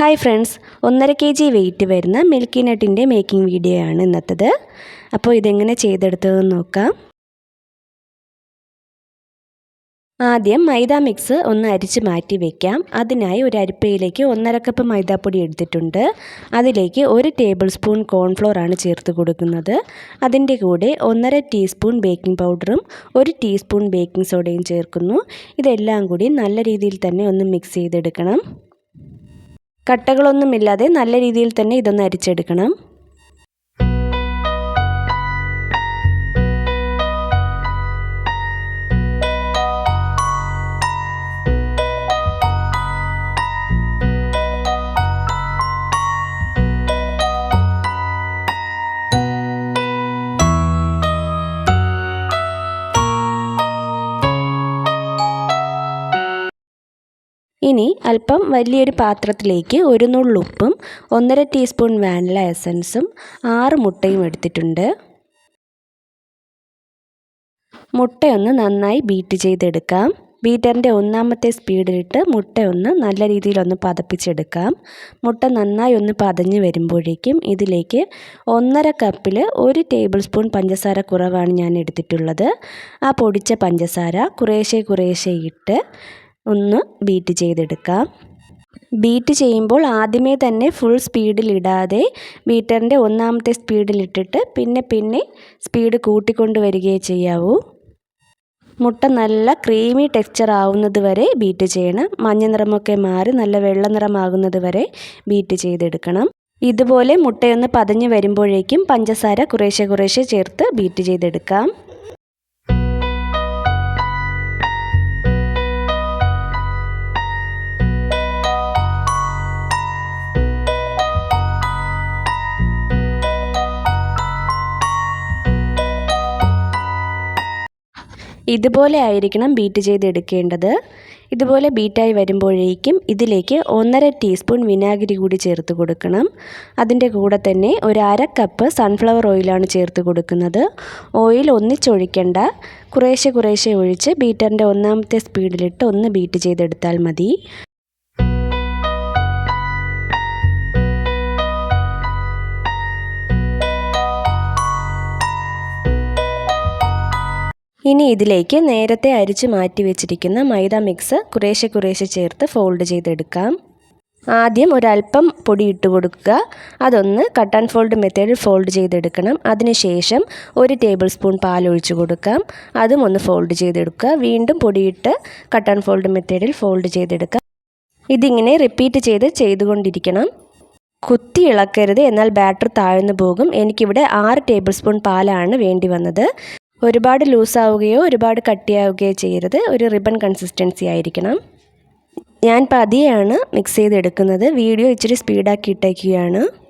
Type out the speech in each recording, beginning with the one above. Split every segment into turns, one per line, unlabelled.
Hi friends ഒന്നര K G weight വരുന്ന milky നട്ടിന്റെ മേക്കിംഗ് വീഡിയോ ആണ് ഇന്നത്തത്. അപ്പോൾ ഇതെങ്ങനെ ചെയ്തെടുത്തതെന്ന് നോക്കാം. ആദ്യം മൈദ മിക്സ് ഒന്ന് അരിച്ച് മാറ്റി വയ്ക്കാം അതിനായി ഒരു അരിപ്പയിലേക്ക് ഒന്നര കപ്പ് മൈദാപ്പൊടി എടുത്തിട്ടുണ്ട്. അതിലേക്ക് ഒരു ടേബിൾ സ്പൂൺ കോൺഫ്ലോർ ആണ് ചേർത്ത് കൊടുക്കുന്നത്. അതിന്റെ കൂടെ ഒന്നര ടീസ്പൂൺ ബേക്കിംഗ് പൗഡറും ഒരു ടീസ്പൂൺ ബേക്കിംഗ് സോഡയും ചേർക്കുന്നു. ഇതെല്ലാം കൂടി നല്ല രീതിയിൽ തന്നെ ഒന്ന് മിക്സ് ചെയ്തെടുക്കണം. കട്ടകളൊന്നുമില്ലാതെ നല്ല രീതിയിൽ തന്നെ ഇതൊന്ന് അരിച്ചെടുക്കണം. ഇനി അല്പം വലിയൊരു പാത്രത്തിലേക്ക് ഒരു നുള്ളുപ്പും ഒന്നര ടീസ്പൂൺ വാനില എസൻസും ആറ് മുട്ടയും എടുത്തിട്ടുണ്ട്. മുട്ടയൊന്ന് നന്നായി ബീറ്റ് ചെയ്തെടുക്കാം. ബീറ്ററിന്റെ ഒന്നാമത്തെ സ്പീഡിലിട്ട് മുട്ടയൊന്ന് നല്ല രീതിയിലൊന്ന് പതപ്പിച്ചെടുക്കാം. മുട്ട നന്നായി ഒന്ന് പതഞ്ഞ് വരുമ്പോഴേക്കും ഇതിലേക്ക് ഒന്നര കപ്പിൽ ഒരു ടേബിൾ സ്പൂൺ പഞ്ചസാര കുറവാണ് ഞാൻ എടുത്തിട്ടുള്ളത്. ആ പൊടിച്ച പഞ്ചസാര കുറേശ്ശെ കുറേശ്ശെ ഇട്ട് ഒന്ന് ബീറ്റ് ചെയ്തെടുക്കാം ബീറ്റ് ചെയ്യുമ്പോൾ ആദ്യമേ തന്നെ ഫുൾ സ്പീഡിലിടാതെ ബീറ്ററിന്റെ ഒന്നാമത്തെ സ്പീഡിലിട്ടിട്ട് പിന്നെ പിന്നെ സ്പീഡ് കൂട്ടിക്കൊണ്ട് വരികയേ ചെയ്യാവൂ. മുട്ട നല്ല ക്രീമി ടെക്സ്ചർ ആവുന്നത് വരെ ബീറ്റ് ചെയ്യണം. മഞ്ഞ നിറമൊക്കെ മാറി നല്ല വെള്ള നിറമാകുന്നത് വരെ ബീറ്റ് ചെയ്തെടുക്കണം. ഇതുപോലെ മുട്ടയൊന്ന് പതഞ്ഞ് വരുമ്പോഴേക്കും പഞ്ചസാര കുറേശ്ശെ കുറേശ്ശെ ചേർത്ത് ബീറ്റ് ചെയ്തെടുക്കാം. ഇതുപോലെ ആയിരിക്കണം ബീറ്റ് ചെയ്തെടുക്കേണ്ടത്. ഇതുപോലെ ബീറ്റായി വരുമ്പോഴേക്കും ഇതിലേക്ക് ഒന്നര ടീസ്പൂൺ വിനാഗിരി കൂടി ചേർത്ത് കൊടുക്കണം. അതിന്റെ കൂടെ തന്നെ ഒരു അര കപ്പ് സൺഫ്ലവർ ഓയിലാണ് ചേർത്ത് കൊടുക്കുന്നത്. ഓയിൽ ഒന്നിച്ചൊഴിക്കേണ്ട. കുറേശ്ശെ കുറേശ്ശെ ഒഴിച്ച് ബീറ്ററിന്റെ ഒന്നാമത്തെ സ്പീഡിലിട്ട് ഒന്ന് ബീറ്റ് ചെയ്തെടുത്താൽ മതി. ഇനി ഇതിലേക്ക് നേരത്തെ അരിച്ച് മാറ്റി വെച്ചിരിക്കുന്ന മൈദ മിക്സ് കുറേശ്ശെ കുറേശ്ശെ ചേർത്ത് ഫോൾഡ് ചെയ്തെടുക്കാം. ആദ്യം ഒരല്പം പൊടി ഇട്ട് കൊടുക്കുക. അതൊന്ന് കട്ട് ആൻഡ് ഫോൾഡ് മെത്തേഡിൽ ഫോൾഡ് ചെയ്തെടുക്കണം. അതിനുശേഷം ഒരു ടേബിൾ സ്പൂൺ പാൽ ഒഴിച്ച് കൊടുക്കാം. അതും ഒന്ന് ഫോൾഡ് ചെയ്തെടുക്കുക. വീണ്ടും പൊടിയിട്ട് കട്ട് ആൻഡ് ഫോൾഡ് മെത്തേഡിൽ ഫോൾഡ് ചെയ്തെടുക്കാം. ഇതിങ്ങനെ റിപ്പീറ്റ് ചെയ്ത് ചെയ്തുകൊണ്ടിരിക്കണം. കുത്തി ഇളക്കരുത് എന്നാൽ ബാറ്റർ താഴ്ന്നു പോകും. എനിക്കിവിടെ ആറ് ടേബിൾ സ്പൂൺ പാലാണ് വേണ്ടി വന്നത്. ഒരുപാട് ലൂസാവുകയോ ഒരുപാട് കട്ടിയാവുകയോ ചെയ്യരുത്. ഒരു റിബൺ കൺസിസ്റ്റൻസി ആയിരിക്കണം. ഞാൻ പതിയാണ് മിക്സ് ചെയ്തെടുക്കുന്നത്. വീഡിയോ ഇച്ചിരി സ്പീഡാക്കി ഇട്ടേക്കുകയാണ്.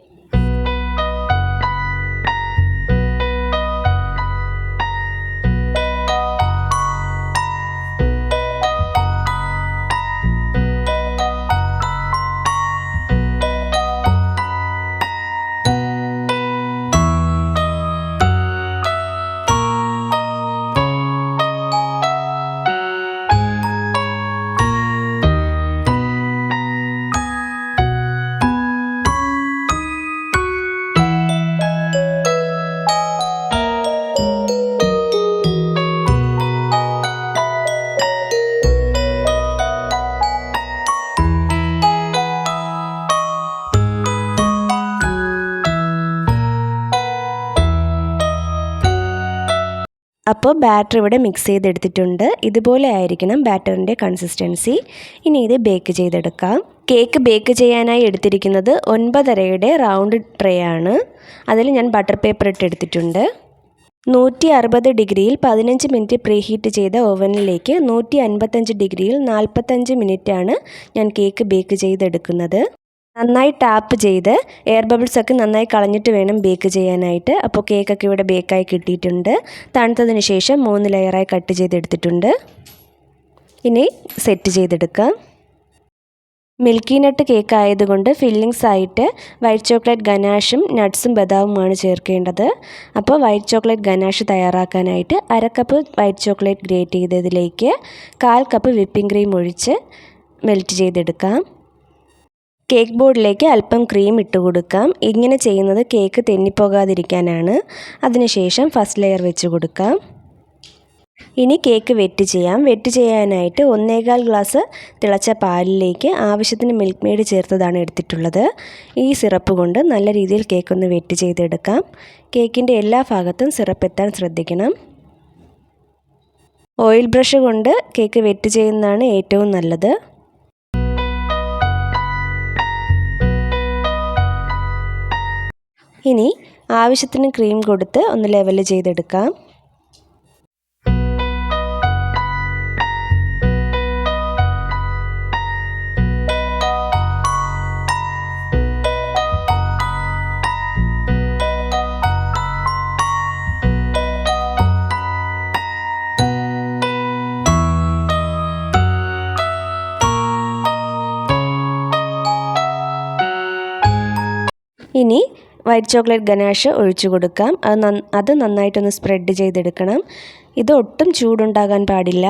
അപ്പോൾ ബാറ്റർ ഇവിടെ മിക്സ് ചെയ്തെടുത്തിട്ടുണ്ട്. ഇതുപോലെ ആയിരിക്കണം ബാറ്ററിന്റെ കൺസിസ്റ്റൻസി ഇനി ഇത് ബേക്ക് ചെയ്തെടുക്കാം. കേക്ക് ബേക്ക് ചെയ്യാനായി എടുത്തിരിക്കുന്നത് ഒൻപതരയുടെ റൗണ്ട് ട്രേ ആണ്. അതിൽ ഞാൻ ബട്ടർ പേപ്പർ ഇട്ട് എടുത്തിട്ടുണ്ട്. നൂറ്റി അറുപത് ഡിഗ്രിയിൽ പതിനഞ്ച് മിനിറ്റ് പ്രീഹീറ്റ് ചെയ്ത ഓവനിലേക്ക് നൂറ്റി അൻപത്തഞ്ച് ഡിഗ്രിയിൽ നാൽപ്പത്തഞ്ച് മിനിറ്റാണ് ഞാൻ കേക്ക് ബേക്ക് ചെയ്തെടുക്കുന്നത്. നന്നായി ടാപ്പ് ചെയ്ത് എയർ ബബിൾസ് ഒക്കെ നന്നായി കളഞ്ഞിട്ട് വേണം ബേക്ക് ചെയ്യാനായിട്ട്. അപ്പോൾ കേക്കൊക്കെ ഇവിടെ ബേക്കായി കിട്ടിയിട്ടുണ്ട്. തണുത്തതിന് ശേഷം മൂന്ന് ലെയറായി കട്ട് ചെയ്തെടുത്തിട്ടുണ്ട്. ഇനി സെറ്റ് ചെയ്തെടുക്കാം. മിൽക്കി നട്ട് കേക്ക് ആയതുകൊണ്ട് ഫില്ലിങ്സ് ആയിട്ട് വൈറ്റ് ചോക്ലേറ്റ് ഗനാഷും നട്ട്സും ബദാമുമാണ് ചേർക്കേണ്ടത്. അപ്പോൾ വൈറ്റ് ചോക്ലേറ്റ് ഗനാഷ് തയ്യാറാക്കാനായിട്ട് അര കപ്പ് വൈറ്റ് ചോക്ലേറ്റ് ഗ്രേറ്റ് ചെയ്തതിലേക്ക് കാൽ കപ്പ് വിപ്പിംഗ് ക്രീം ഒഴിച്ച് മെൽറ്റ് ചെയ്തെടുക്കാം. കേക്ക് ബോർഡിലേക്ക് അല്പം ക്രീം ഇട്ട് കൊടുക്കാം. ഇങ്ങനെ ചെയ്യുന്നത് കേക്ക് തെന്നിപ്പോകാതിരിക്കാനാണ്. അതിനുശേഷം ഫസ്റ്റ് ലെയർ വെച്ച് കൊടുക്കാം. ഇനി കേക്ക് വെറ്റ് ചെയ്യാം. വെറ്റ് ചെയ്യാനായിട്ട് ഒന്നേകാൽ ഗ്ലാസ് തിളച്ച പാലിലേക്ക് ആവശ്യത്തിന് മിൽക്ക് മെയ്ഡ് ചേർത്തതാണ് എടുത്തിട്ടുള്ളത്. ഈ സിറപ്പ് കൊണ്ട് നല്ല രീതിയിൽ കേക്ക് ഒന്ന് വെറ്റ് ചെയ്തെടുക്കാം. കേക്കിന്റെ എല്ലാ ഭാഗത്തും സിറപ്പ് എത്താൻ ശ്രദ്ധിക്കണം. ഓയിൽ ബ്രഷ് കൊണ്ട് കേക്ക് വെറ്റ് ചെയ്യുന്നതാണ് ഏറ്റവും നല്ലത്. ഇനി ആവശ്യത്തിന് ക്രീം കൊടുത്ത് ഒന്ന് ലെവൽ ചെയ്തെടുക്കാം. വൈറ്റ് ചോക്ലേറ്റ് ഗനാഷ് ഒഴിച്ചു കൊടുക്കാം. അത് അത് നന്നായിട്ടൊന്ന് സ്പ്രെഡ് ചെയ്തെടുക്കണം. ഇത് ഒട്ടും ചൂടുണ്ടാകാൻ പാടില്ല.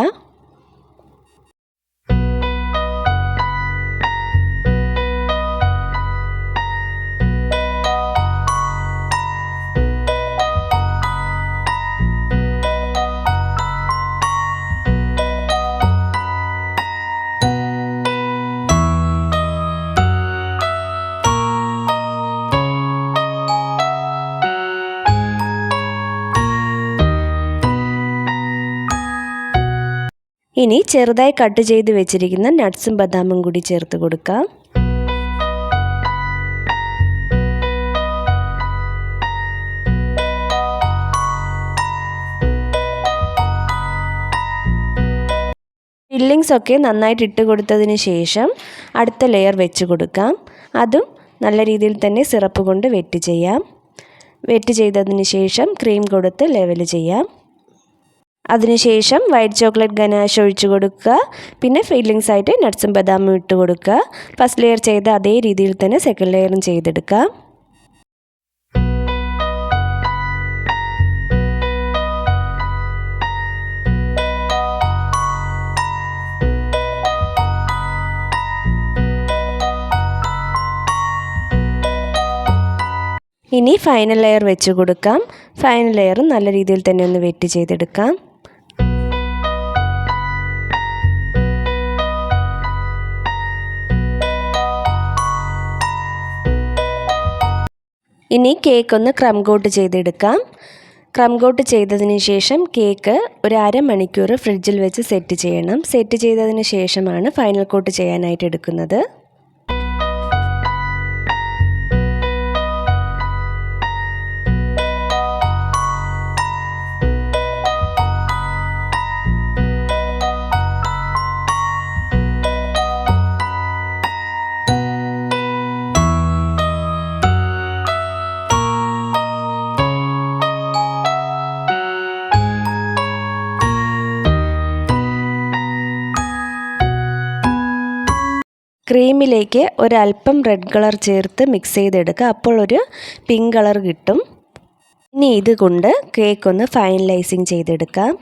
ഇനി ചെറുതായി കട്ട് ചെയ്ത് വെച്ചിരിക്കുന്ന നട്ട്സും ബദാമും കൂടി ചേർത്ത് കൊടുക്കാം. ഫില്ലിങ്സ് ഒക്കെ നന്നായിട്ട് ഇട്ട് കൊടുത്തതിന് ശേഷം അടുത്ത ലെയർ വെച്ച് കൊടുക്കാം. അതും നല്ല രീതിയിൽ തന്നെ സിറപ്പ് കൊണ്ട് വെറ്റ് ചെയ്യാം. വെറ്റ് ചെയ്തതിന് ശേഷം ക്രീം കൊടുത്ത് ലെവൽ ചെയ്യാം. അതിനുശേഷം വൈറ്റ് ചോക്ലേറ്റ് ഗനാഷ് ഒഴിച്ചു കൊടുക്കുക. പിന്നെ ഫില്ലിങ്സ് ആയിട്ട് നട്ട്സും ബദാമും ഇട്ട് കൊടുക്കുക. ഫസ്റ്റ് ലെയർ ചെയ്ത അതേ രീതിയിൽ തന്നെ സെക്കൻഡ് ലെയറും ചെയ്തെടുക്കുക. ഇനി ഫൈനൽ ലെയർ വെച്ച് കൊടുക്കാം. ഫൈനൽ ലെയറും നല്ല രീതിയിൽ തന്നെ ഒന്ന് വെറ്റ് ചെയ്തെടുക്കാം. ഇനി കേക്ക് ഒന്ന് ക്രം കോട്ട് ചെയ്തെടുക്കാം. ക്രം കോട്ട് ചെയ്തതിന് ശേഷം കേക്ക് ഒരു അരമണിക്കൂർ ഫ്രിഡ്ജിൽ വെച്ച് സെറ്റ് ചെയ്യണം. സെറ്റ് ചെയ്തതിന് ശേഷമാണ് ഫൈനൽ കോട്ട് ചെയ്യാനായിട്ട് എടുക്കുന്നത്. ക്രീമിലേക്ക് ഒരല്പം റെഡ് കളർ ചേർത്ത് മിക്സ് ചെയ്തെടുക്കുക. അപ്പോൾ ഒരു പിങ്ക് കളർ കിട്ടും. ഇനി ഇതുകൊണ്ട് കേക്ക് ഒന്ന് ഫൈനലൈസിങ് ചെയ്തെടുക്കാം.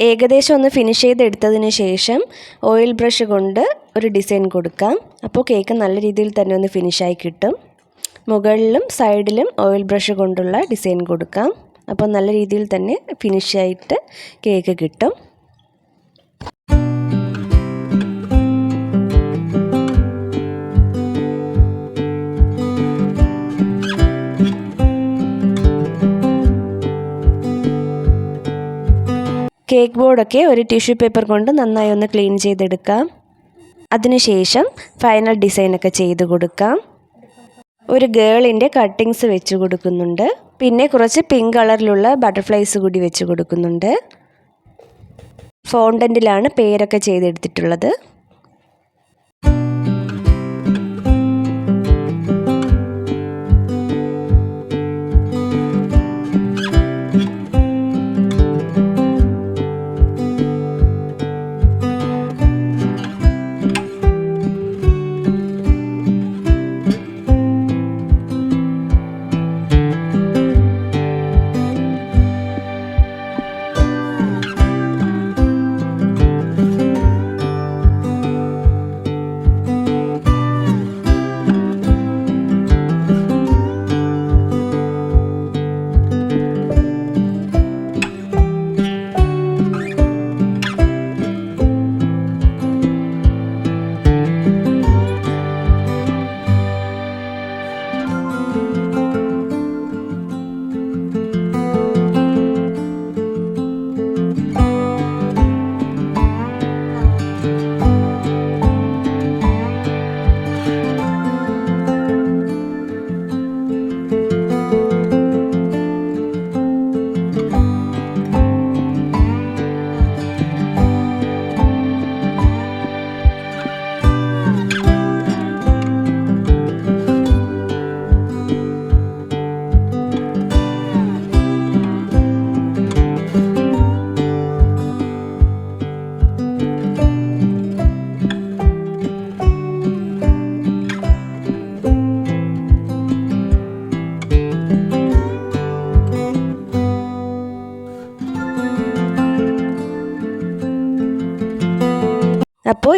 ഏകദേശം ഒന്ന് ഫിനിഷ് ചെയ്തെടുത്തതിന് ശേഷം ഓയിൽ ബ്രഷ് കൊണ്ട് ഒരു ഡിസൈൻ കൊടുക്കാം. അപ്പോൾ കേക്ക് നല്ല രീതിയിൽ തന്നെ ഒന്ന് ഫിനിഷായി കിട്ടും. മുകളിലും സൈഡിലും ഓയിൽ ബ്രഷ് കൊണ്ടുള്ള ഡിസൈൻ കൊടുക്കാം. അപ്പോൾ നല്ല രീതിയിൽ തന്നെ ഫിനിഷായിട്ട് കേക്ക് കിട്ടും. കേക്ക് ബോർഡൊക്കെ ഒരു ടിഷ്യൂ പേപ്പർ കൊണ്ട് നന്നായി ഒന്ന് ക്ലീൻ ചെയ്തെടുക്കാം. അതിനുശേഷം ഫൈനൽ ഡിസൈനൊക്കെ ചെയ്ത് കൊടുക്കാം. ഒരു ഗേളിന്റെ കട്ടിങ്സ് വെച്ച് കൊടുക്കുന്നുണ്ട്. പിന്നെ കുറച്ച് പിങ്ക് കളറിലുള്ള ബട്ടർഫ്ലൈസ് കൂടി വെച്ച് കൊടുക്കുന്നുണ്ട്. ഫോണ്ടന്റിലാണ് പേരൊക്കെ ചെയ്തെടുത്തിട്ടുള്ളത്.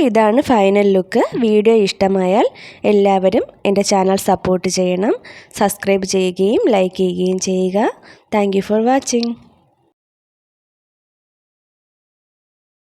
ഇതാണ് ഫൈനൽ ലുക്ക് വീഡിയോ ഇഷ്ടമായാൽ എല്ലാവരും എന്റെ ചാനൽ സപ്പോർട്ട് ചെയ്യണം. സബ്സ്ക്രൈബ് ചെയ്യുകയും ലൈക്ക് ചെയ്യുകയും ചെയ്യുക. Thank for watching